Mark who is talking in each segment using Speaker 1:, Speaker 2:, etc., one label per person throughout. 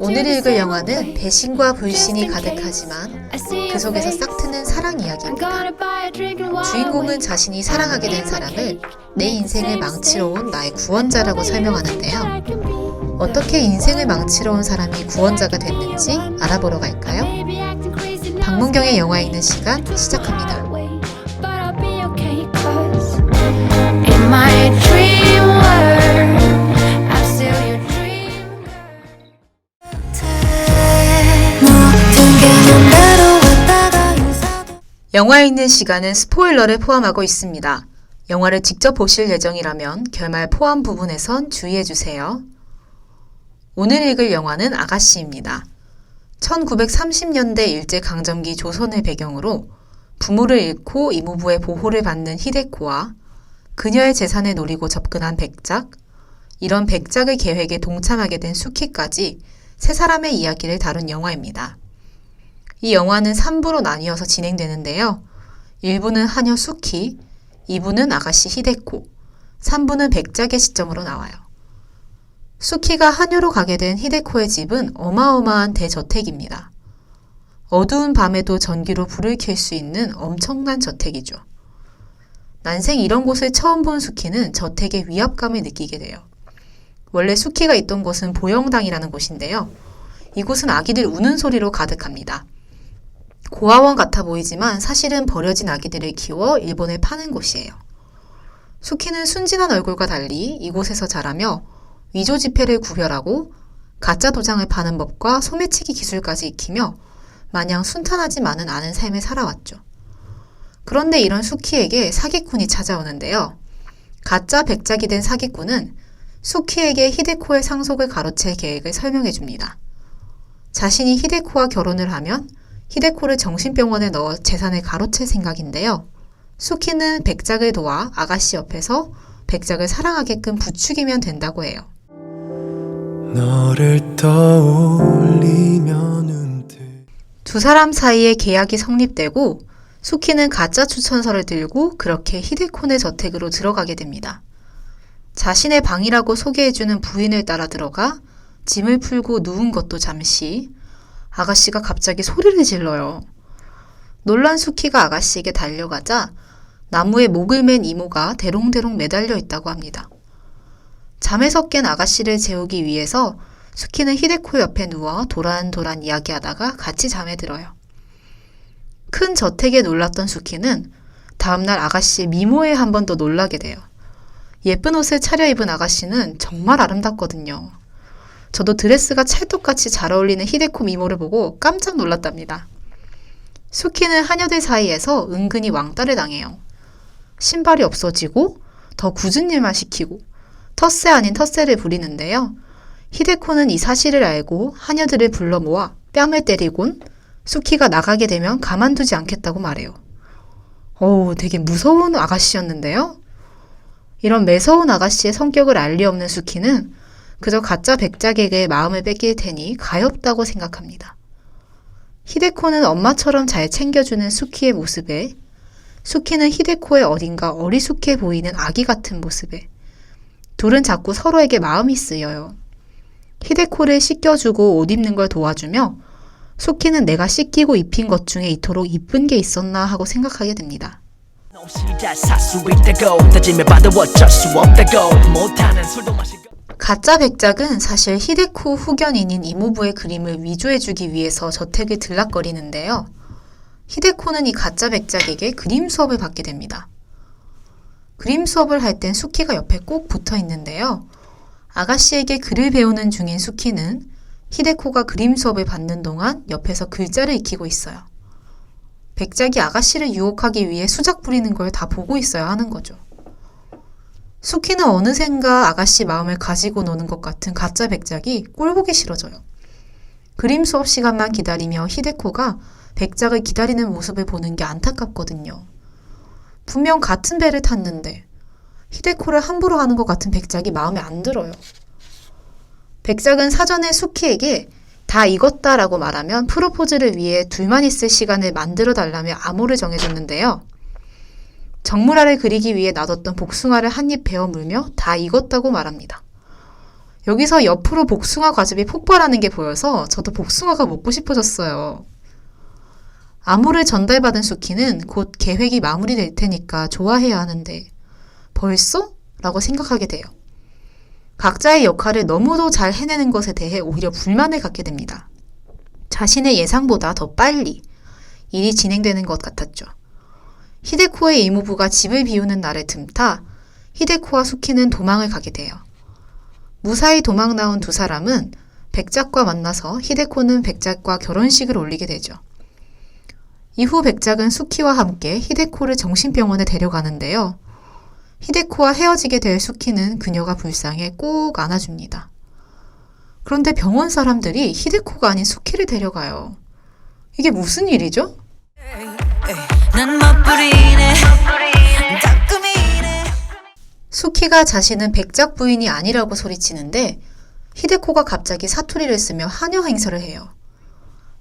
Speaker 1: 오늘 읽을 영화는 배신과 불신이 가득하지만 그 속에서 싹 트는 사랑 이야기입니다. 주인공은 자신이 사랑하게 된 사람을 내 인생을 망치러 온 나의 구원자라고 설명하는데요. 어떻게 인생을 망치러 온 사람이 구원자가 됐는지 알아보러 갈까요? 박문경의 영화 읽는 시간 시작합니다.
Speaker 2: In my dream world, I'm still your dream
Speaker 3: 모든 게 맘대로 왔다가 인사도
Speaker 1: 영화 읽는 시간은 스포일러를 포함하고 있습니다. 영화를 직접 보실 예정이라면 결말 포함 부분에선 주의해주세요. 오늘 읽을 영화는 아가씨입니다. 1930년대 일제강점기 조선을 배경으로 부모를 잃고 이모부의 보호를 받는 히데코와 그녀의 재산을 노리고 접근한 백작, 이런 백작의 계획에 동참하게 된 수키까지 세 사람의 이야기를 다룬 영화입니다. 이 영화는 3부로 나뉘어서 진행되는데요. 1부는 하녀 수키, 2부는 아가씨 히데코, 3부는 백작의 시점으로 나와요. 수키가 하녀로 가게 된 히데코의 집은 어마어마한 대저택입니다. 어두운 밤에도 전기로 불을 켤 수 있는 엄청난 저택이죠. 난생 이런 곳을 처음 본 수키는 저택의 위압감을 느끼게 돼요. 원래 수키가 있던 곳은 보영당이라는 곳인데요. 이곳은 아기들 우는 소리로 가득합니다. 고아원 같아 보이지만 사실은 버려진 아기들을 키워 일본에 파는 곳이에요. 수키는 순진한 얼굴과 달리 이곳에서 자라며 위조 지폐를 구별하고 가짜 도장을 파는 법과 소매치기 기술까지 익히며 마냥 순탄하지만은 않은 삶을 살아왔죠. 그런데 이런 수키에게 사기꾼이 찾아오는데요. 가짜 백작이 된 사기꾼은 수키에게 히데코의 상속을 가로챌 계획을 설명해 줍니다. 자신이 히데코와 결혼을 하면 히데코를 정신병원에 넣어 재산을 가로챌 생각인데요. 수키는 백작을 도와 아가씨 옆에서 백작을 사랑하게끔 부추기면 된다고 해요. 두 사람 사이에 계약이 성립되고 수키는 가짜 추천서를 들고 그렇게 히데코네 저택으로 들어가게 됩니다. 자신의 방이라고 소개해주는 부인을 따라 들어가 짐을 풀고 누운 것도 잠시 아가씨가 갑자기 소리를 질러요. 놀란 수키가 아가씨에게 달려가자 나무에 목을 맨 이모가 대롱대롱 매달려 있다고 합니다. 잠에서 깬 아가씨를 재우기 위해서 수키는 히데코 옆에 누워 도란도란 이야기하다가 같이 잠에 들어요. 큰 저택에 놀랐던 수키는 다음날 아가씨의 미모에 한 번 더 놀라게 돼요. 예쁜 옷을 차려입은 아가씨는 정말 아름답거든요. 저도 드레스가 찰떡같이 잘 어울리는 히데코 미모를 보고 깜짝 놀랐답니다. 수키는 하녀들 사이에서 은근히 왕따를 당해요. 신발이 없어지고 더 굳은 일만 시키고 텃세 아닌 텃세를 부리는데요. 히데코는 이 사실을 알고 하녀들을 불러 모아 뺨을 때리곤 수키가 나가게 되면 가만두지 않겠다고 말해요. 어우, 되게 무서운 아가씨였는데요? 이런 매서운 아가씨의 성격을 알 리 없는 수키는 그저 가짜 백작에게 마음을 뺏길 테니 가엾다고 생각합니다. 히데코는 엄마처럼 잘 챙겨주는 수키의 모습에 수키는 히데코의 어딘가 어리숙해 보이는 아기 같은 모습에 둘은 자꾸 서로에게 마음이 쓰여요. 히데코를 씻겨주고 옷 입는 걸 도와주며 수키는 내가 씻기고 입힌 것 중에 이토록 이쁜 게 있었나 하고 생각하게 됩니다. 가짜 백작은 사실 히데코 후견인인 이모부의 그림을 위조해주기 위해서 저택을 들락거리는데요. 히데코는 이 가짜 백작에게 그림 수업을 받게 됩니다. 그림 수업을 할 땐 수키가 옆에 꼭 붙어 있는데요. 아가씨에게 글을 배우는 중인 수키는 히데코가 그림 수업을 받는 동안 옆에서 글자를 익히고 있어요. 백작이 아가씨를 유혹하기 위해 수작 부리는 걸 다 보고 있어야 하는 거죠. 수키는 어느샌가 아가씨 마음을 가지고 노는 것 같은 가짜 백작이 꼴보기 싫어져요. 그림 수업 시간만 기다리며 히데코가 백작을 기다리는 모습을 보는 게 안타깝거든요. 분명 같은 배를 탔는데 히데코를 함부로 하는 것 같은 백작이 마음에 안 들어요. 백작은 사전에 수키에게 다 익었다라고 말하면 프로포즈를 위해 둘만 있을 시간을 만들어 달라며 암호를 정해줬는데요. 정물화를 그리기 위해 놔뒀던 복숭아를 한 입 베어 물며 다 익었다고 말합니다. 여기서 옆으로 복숭아 과즙이 폭발하는 게 보여서 저도 복숭아가 먹고 싶어졌어요. 암호를 전달받은 수키는 곧 계획이 마무리될 테니까 좋아해야 하는데 벌써? 라고 생각하게 돼요. 각자의 역할을 너무도 잘 해내는 것에 대해 오히려 불만을 갖게 됩니다. 자신의 예상보다 더 빨리 일이 진행되는 것 같았죠. 히데코의 이모부가 집을 비우는 날을 틈타 히데코와 수키는 도망을 가게 돼요. 무사히 도망 나온 두 사람은 백작과 만나서 히데코는 백작과 결혼식을 올리게 되죠. 이후 백작은 수키와 함께 히데코를 정신병원에 데려가는데요. 히데코와 헤어지게 될 수키는 그녀가 불쌍해 꼭 안아줍니다. 그런데 병원 사람들이 히데코가 아닌 수키를 데려가요. 이게 무슨 일이죠? 수키가 자신은 백작 부인이 아니라고 소리치는데 히데코가 갑자기 사투리를 쓰며 한여 행세를 해요.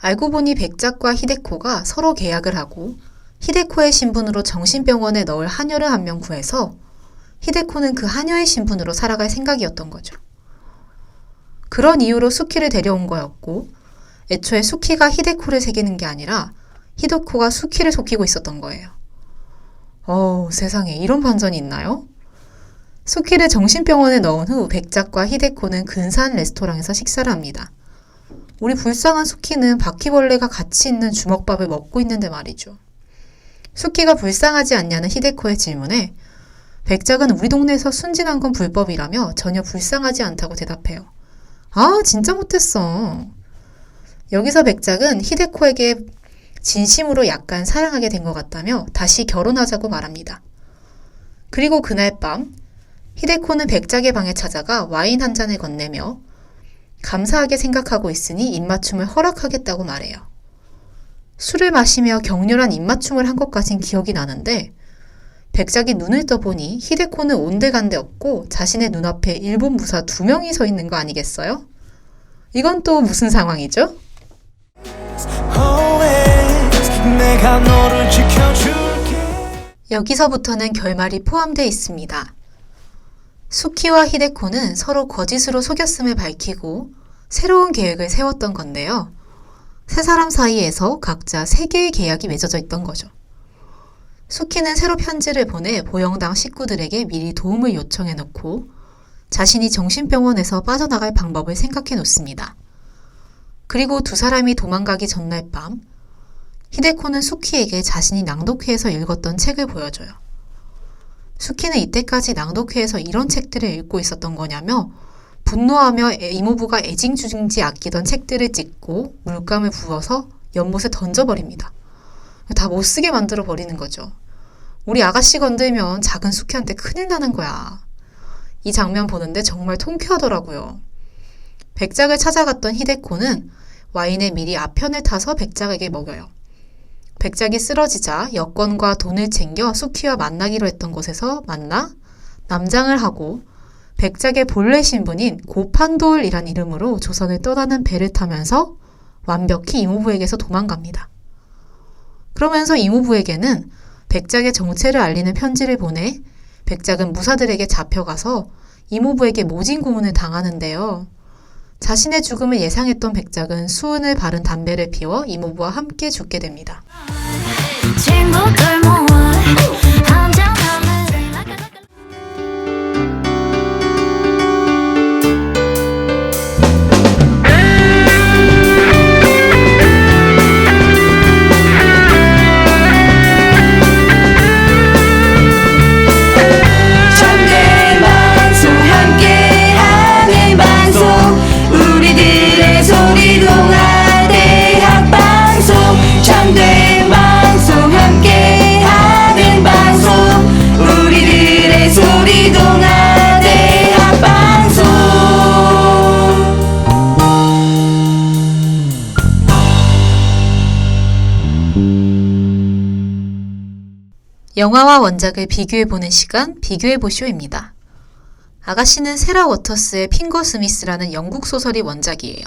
Speaker 1: 알고 보니 백작과 히데코가 서로 계약을 하고 히데코의 신분으로 정신병원에 넣을 한여를 한 명 구해서 히데코는 그 한여의 신분으로 살아갈 생각이었던 거죠. 그런 이유로 수키를 데려온 거였고 애초에 수키가 히데코를 새기는 게 아니라 히데코가 수키를 속이고 있었던 거예요. 어우, 세상에 이런 반전이 있나요? 수키를 정신병원에 넣은 후 백작과 히데코는 근사한 레스토랑에서 식사를 합니다. 우리 불쌍한 수키는 바퀴벌레가 같이 있는 주먹밥을 먹고 있는데 말이죠. 수키가 불쌍하지 않냐는 히데코의 질문에 백작은 우리 동네에서 순진한 건 불법이라며 전혀 불쌍하지 않다고 대답해요. 아, 진짜 못했어. 여기서 백작은 히데코에게 진심으로 약간 사랑하게 된 것 같다며 다시 결혼하자고 말합니다. 그리고 그날 밤 히데코는 백작의 방에 찾아가 와인 한 잔을 건네며 감사하게 생각하고 있으니 입맞춤을 허락하겠다고 말해요. 술을 마시며 격렬한 입맞춤을 한 것까진 기억이 나는데 백작이 눈을 떠보니 히데코는 온데간데 없고 자신의 눈앞에 일본 무사 두 명이 서 있는 거 아니겠어요? 이건 또 무슨 상황이죠? 여기서부터는 결말이 포함되어 있습니다. 수키와 히데코는 서로 거짓으로 속였음을 밝히고 새로운 계획을 세웠던 건데요. 세 사람 사이에서 각자 세 개의 계약이 맺어져 있던 거죠. 수키는 새로 편지를 보내 보영당 식구들에게 미리 도움을 요청해 놓고 자신이 정신병원에서 빠져나갈 방법을 생각해 놓습니다. 그리고 두 사람이 도망가기 전날 밤, 히데코는 수키에게 자신이 낭독회에서 읽었던 책을 보여줘요. 수키는 이때까지 낭독회에서 이런 책들을 읽고 있었던 거냐며 분노하며 애- 이모부가 애징주징지 아끼던 책들을 찍고 물감을 부어서 연못에 던져버립니다. 다 못쓰게 만들어 버리는 거죠. 우리 아가씨 건들면 작은 수키한테 큰일 나는 거야. 이 장면 보는데 정말 통쾌하더라고요. 백작을 찾아갔던 히데코는 와인에 미리 아편을 타서 백작에게 먹여요. 백작이 쓰러지자 여권과 돈을 챙겨 수키와 만나기로 했던 곳에서 만나 남장을 하고 백작의 본래 신분인 고판돌이란 이름으로 조선을 떠나는 배를 타면서 완벽히 이모부에게서 도망갑니다. 그러면서 이모부에게는 백작의 정체를 알리는 편지를 보내 백작은 무사들에게 잡혀가서 이모부에게 모진 고문을 당하는데요. 자신의 죽음을 예상했던 백작은 수은을 바른 담배를 피워 이모부와 함께 죽게 됩니다. 영화와 원작을 비교해보는 시간 비교해보쇼입니다. 아가씨는 세라 워터스의 핑거 스미스라는 영국 소설이 원작이에요.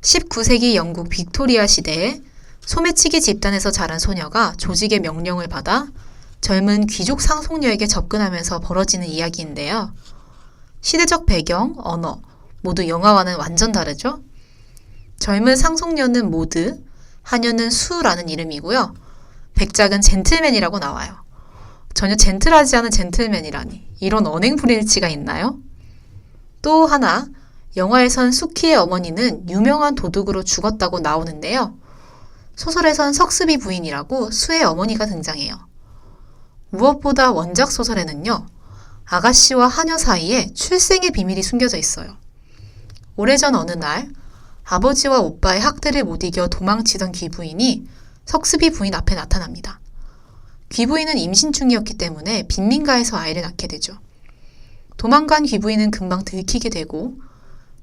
Speaker 1: 19세기 영국 빅토리아 시대에 소매치기 집단에서 자란 소녀가 조직의 명령을 받아 젊은 귀족 상속녀에게 접근하면서 벌어지는 이야기인데요. 시대적 배경, 언어, 모두 영화와는 완전 다르죠? 젊은 상속녀는 모드, 하녀는 수라는 이름이고요. 백작은 젠틀맨이라고 나와요. 전혀 젠틀하지 않은 젠틀맨이라니. 이런 언행 불일치가 있나요? 또 하나, 영화에선 수키의 어머니는 유명한 도둑으로 죽었다고 나오는데요. 소설에선 석습이 부인이라고 수의 어머니가 등장해요. 무엇보다 원작 소설에는요, 아가씨와 하녀 사이에 출생의 비밀이 숨겨져 있어요. 오래전 어느 날, 아버지와 오빠의 학대를 못 이겨 도망치던 귀부인이 석습이 부인 앞에 나타납니다. 귀부인은 임신 중이었기 때문에 빈민가에서 아이를 낳게 되죠. 도망간 귀부인은 금방 들키게 되고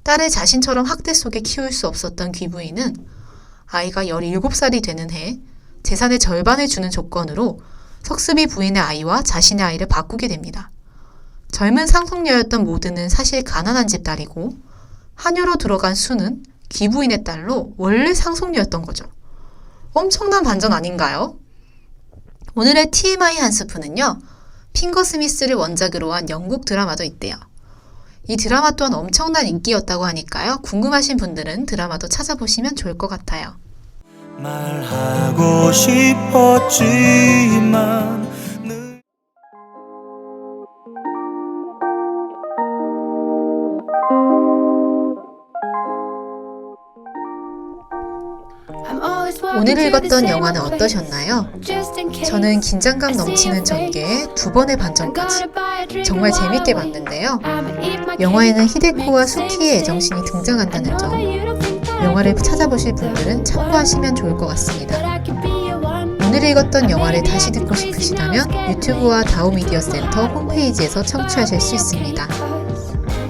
Speaker 1: 딸을 자신처럼 학대 속에 키울 수 없었던 귀부인은 아이가 17살이 되는 해 재산의 절반을 주는 조건으로 석습이 부인의 아이와 자신의 아이를 바꾸게 됩니다. 젊은 상속녀였던 모드는 사실 가난한 집 딸이고 한여로 들어간 수는 귀부인의 딸로 원래 상속녀였던 거죠. 엄청난 반전 아닌가요? 오늘의 TMI 한 스푼은요. 핑거 스미스를 원작으로 한 영국 드라마도 있대요. 이 드라마 또한 엄청난 인기였다고 하니까요. 궁금하신 분들은 드라마도 찾아보시면 좋을 것 같아요.
Speaker 4: 말하고 싶었지만
Speaker 1: 오늘 읽었던 영화는 어떠셨나요? 저는 긴장감 넘치는 전개에 두 번의 반전까지 정말 재밌게 봤는데요. 영화에는 히데코와 수키의 애정신이 등장한다는 점, 영화를 찾아보실 분들은 참고하시면 좋을 것 같습니다. 오늘 읽었던 영화를 다시 듣고 싶으시다면 유튜브와 다오미디어 센터 홈페이지에서 청취하실 수 있습니다.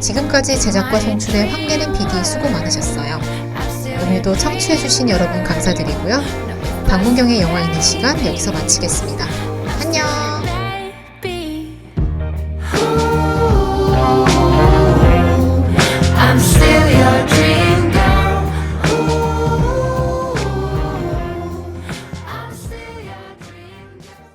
Speaker 1: 지금까지 제작과 송출의 황예림 PD 수고 많으셨어요. 오늘도 청취해주신 여러분 감사드리고요. 방문경의 영화 있는 시간 여기서 마치겠습니다. 안녕!